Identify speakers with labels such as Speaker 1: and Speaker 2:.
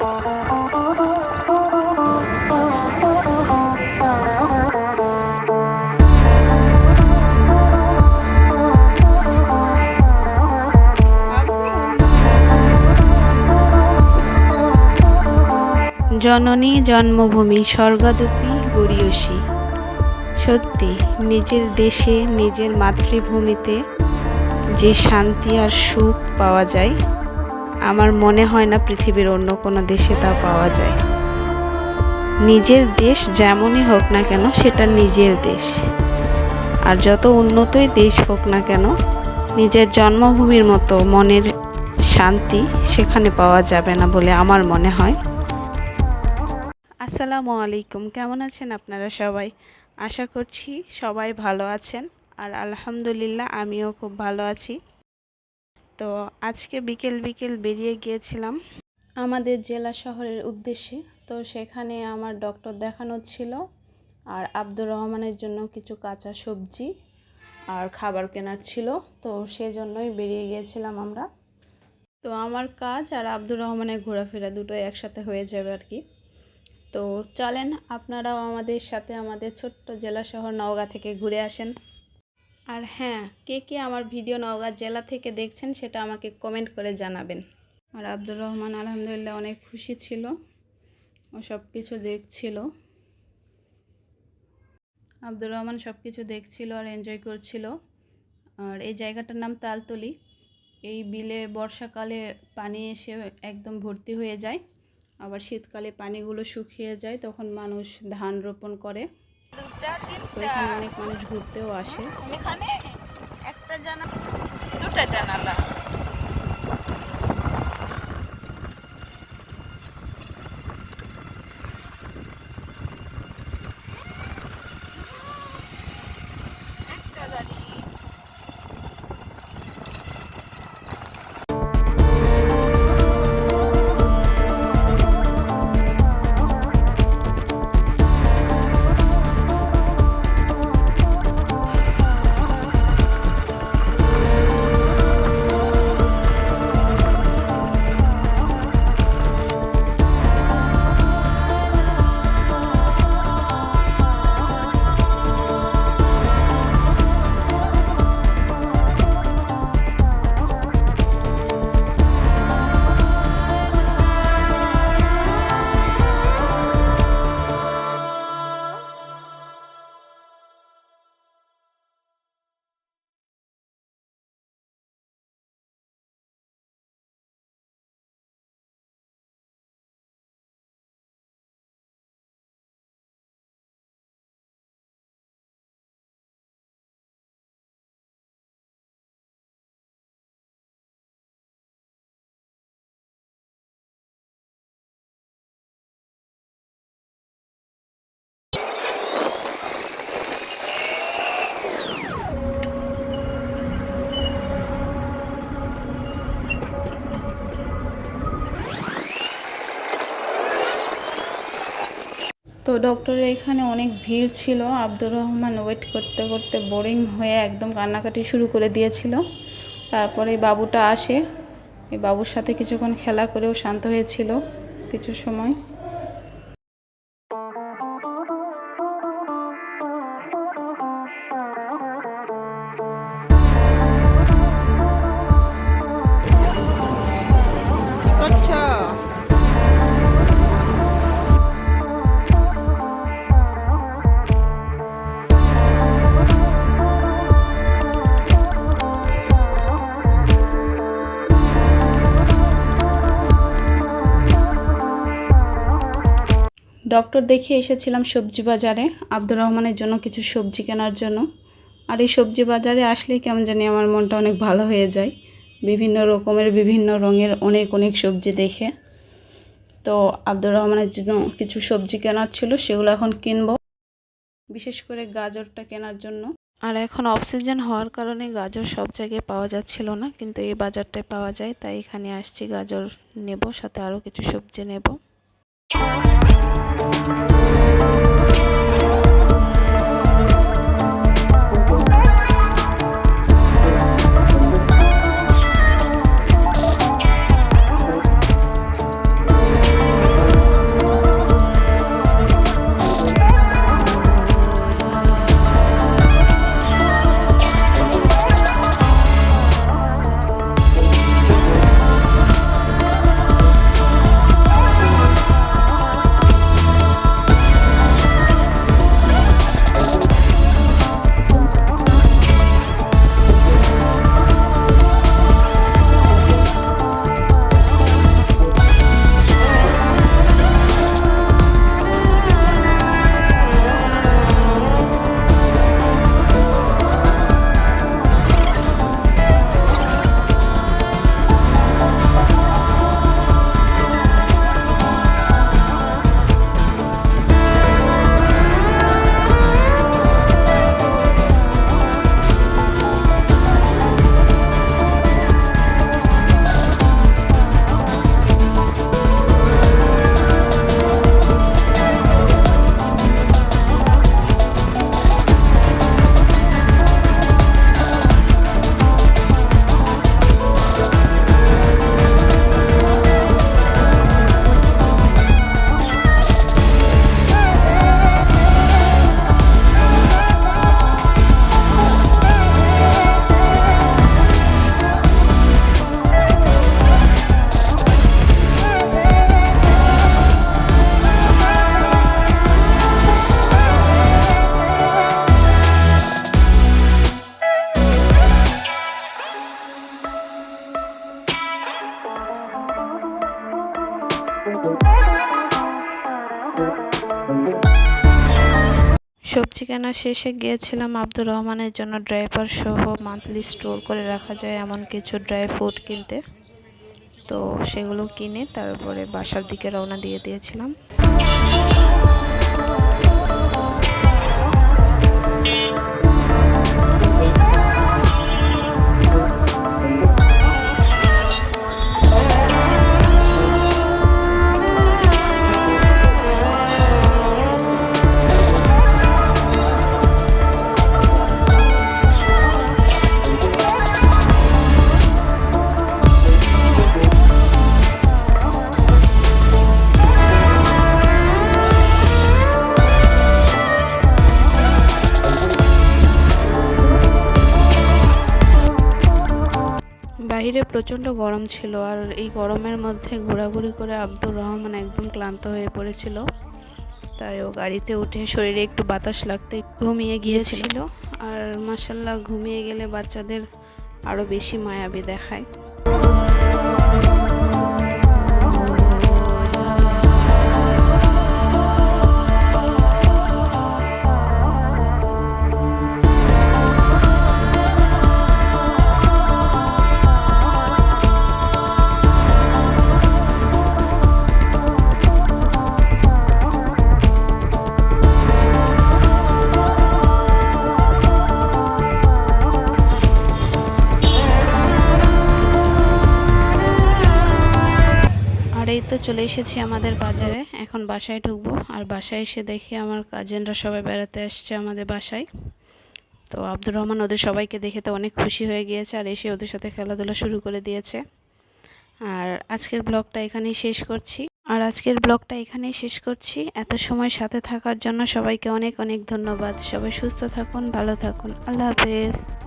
Speaker 1: জননী জন্মভূমি স্বর্গাদপি গরিয়সী সত্যি, নিজের দেশে, নিজের মাতৃভূমিতে যে শান্তি আর সুখ পাওয়া যায় আমার মনে হয় না পৃথিবীর অন্য কোনো দেশে তা পাওয়া যায়। নিজের দেশ যেমনই হোক না কেন, সেটা নিজের দেশ। আর যত উন্নতই দেশ হোক না কেন, নিজের জন্মভূমির মতো মনের শান্তি সেখানে পাওয়া যাবে না বলে আমার মনে হয়। আসসালামু আলাইকুম, কেমন আছেন আপনারা সবাই? আশা করছি সবাই ভালো আছেন। আর আলহামদুলিল্লাহ, আমিও খুব ভালো আছি। তো আজকে বিকেল বিকেল বেরিয়ে গিয়েছিলাম। আমাদের জেলা শহরের উদ্দেশ্যে। তো সেখানে আমার ডক্টর দেখানো ছিল আর আব্দুর রহমানের জন্য কিছু কাঁচা সবজি আর খাবার কেনার ছিল। তো সেজন্যই বেরিয়ে গিয়েছিলাম আমরা। তো আমার কাজ আর আব্দুর রহমানের ঘোরাফেরা দুটোই একসাথে হয়ে যাবে আর কি। তো চলেন, আপনারাও আমাদের সাথে আমাদের ছোট্ট জেলা শহর নওগাঁ থেকে ঘুরে আসেন। আর হ্যাঁ কে কে আমার ভিডিও নওগাঁ জেলা থেকে দেখছেন সেটা আমাকে কমেন্ট করে জানাবেন। আর আব্দুর রহমান আলহামদুলিল্লাহ অনেক খুশি ছিল, ও সব কিছু দেখছিল। আব্দুর রহমান সব কিছু দেখছিল আর এনজয় করছিল। আর এই জায়গাটার নাম তালতলি। এই বিলে বর্ষাকালে পানি এসে একদম ভর্তি হয়ে যায়, আবার শীতকালে পানিগুলো শুকিয়ে যায়, তখন মানুষ ধান রোপণ করে। তো এখানে অনেক মানুষ ঘুরতেও আসে।
Speaker 2: এখানে একটা জানা দুটা জানালা।
Speaker 1: তো ডক্টরের এখানে অনেক ভিড় ছিল। আব্দুর রহমান ওয়েট করতে করতে বোরিং হয়ে একদম কান্নাকাটি শুরু করে দিয়েছিল। তারপরে বাবুটা আসে। এই বাবুর সাথে কিছুক্ষণ খেলা করেও শান্ত হয়েছিল কিছু সময়। ডক্টর দেখে এসেছিলাম সবজি বাজারে, আব্দুর রহমানের জন্য কিছু সবজি কেনার জন্য। আর এই সবজি বাজারে আসলেই কেমন জানি আমার মনটা অনেক ভালো হয়ে যায়। বিভিন্ন রকমের, বিভিন্ন রঙের অনেক অনেক সবজি দেখে। তো আব্দুর রহমানের জন্য কিছু সবজি কেনার ছিল, সেগুলো এখন কিনবো। বিশেষ করে গাজরটা কেনার জন্য। আর এখন অক্সিজেন হওয়ার কারণে গাজর সব জায়গায় পাওয়া যাচ্ছিল না, কিন্তু এই বাজারটায় পাওয়া যায়। তাই এখানে আসছি, গাজর নেব, সাথে আরও কিছু সবজি নেব। Thank you. সবজি কেনা শেষে গিয়েছিলাম আব্দুর রহমানের জন্য ড্রাইভার সহ মান্থলি স্টোর করে রাখা যায় এমন কিছু ড্রাই ফ্রুট কিনতে। তো সেগুলো কিনে তারপরে বাসার দিকে রওনা দিয়ে দিয়েছিলাম। প্রচণ্ড গরম ছিল আর এই গরমের মধ্যে ঘোরাঘুরি করে আব্দুর রহমান একদম ক্লান্ত হয়ে পড়েছিল। তাই ও গাড়িতে উঠে শরীরে একটু বাতাস লাগতে ঘুমিয়ে গিয়েছিল। আর মাসাল্লাহ ঘুমিয়ে গেলে বাচ্চাদের আরও বেশি মায়াবী দেখায়। তো চলে এসেছি আমাদের বাজারে। এখন বাসায় ঢুকবো। আর বাসায় এসে দেখি আমার কাজিনরা সবাই বেড়াতে আসছে আমাদের বাসায়। তো আব্দুর রহমান ওদের সবাইকে দেখে তো অনেক খুশি হয়ে গিয়েছে আর এসে ওদের সাথে খেলাধুলা শুরু করে দিয়েছে। আর আজকের ব্লগটা এখানেই শেষ করছি। আর আজকের ব্লগটা এখানেই শেষ করছি। এত সময় সাথে থাকার জন্য সবাইকে অনেক অনেক ধন্যবাদ। সবাই সুস্থ থাকুন, ভালো থাকুন। আল্লাহ হাফেজ।